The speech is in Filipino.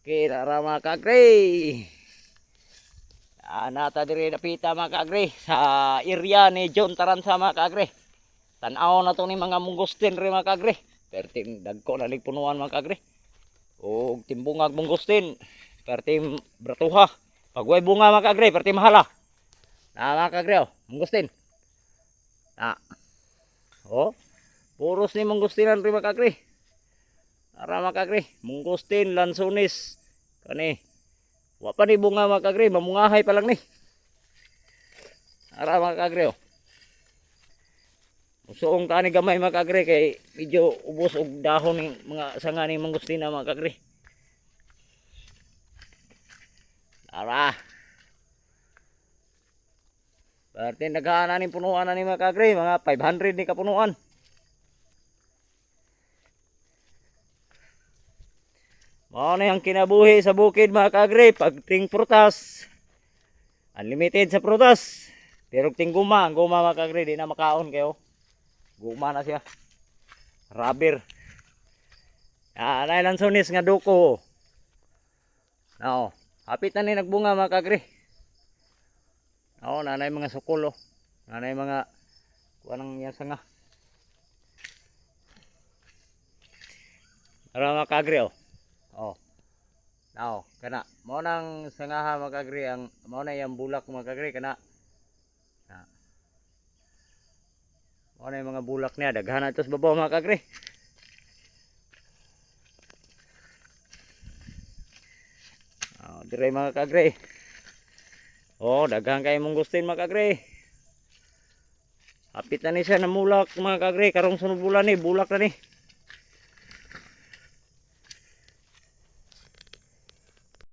Kinara mga kagre. Anata diri napita mga kagre sa area ni John Taransa mga kagre. Tanaw na to ni mga mungustin rin mga kagre. Perting dagko na punuan mga kagre. O timbungag mungustin. Perting bratuha. Pagway bunga mga kagre, perting mahala. Na mga kagre oh, mungustin. Na. Oh, puros ni munggustinan rin mga. Ara mga kagre, mungustin, lansones. Kani. Wa pa ni bunga mga kagre, mamungahay pa lang ni. Ara mga kagre oh. Usoong tani gamay mga kagre kay medyo ubos og dahon ng mga sanga ni mangustina mga kagre. Ara. Parte naghaana ni punuan na ni mga kagre, mga 500 ni kapunuan. Mao na yung kinabuhi sa bukid mga kagre, pagting prutas. Unlimited sa prutas. Pero ting guma, ang guma mga kagre, di na makaon kayo. Guma na siya. Rubber. Ah, lang sunis nga duko. Nao, hapit na ni nagbunga mga kagre. Oo, nanay mga sukulo. Nanay mga kuanang yan nga. Ara mga kagre oh. Oh. Now, kana mo nang sangaha mga kagre ang mo na yang bulak mga kagre kana. Na. Mo na mga bulak niya daghan na ito sa babaw mga kagre. Oh, dire mga kagre. Oh, daghan kay mong gustin mga kagre. Hapit na ni siya na mulak mga karong sunod bulan ni bulak na ni.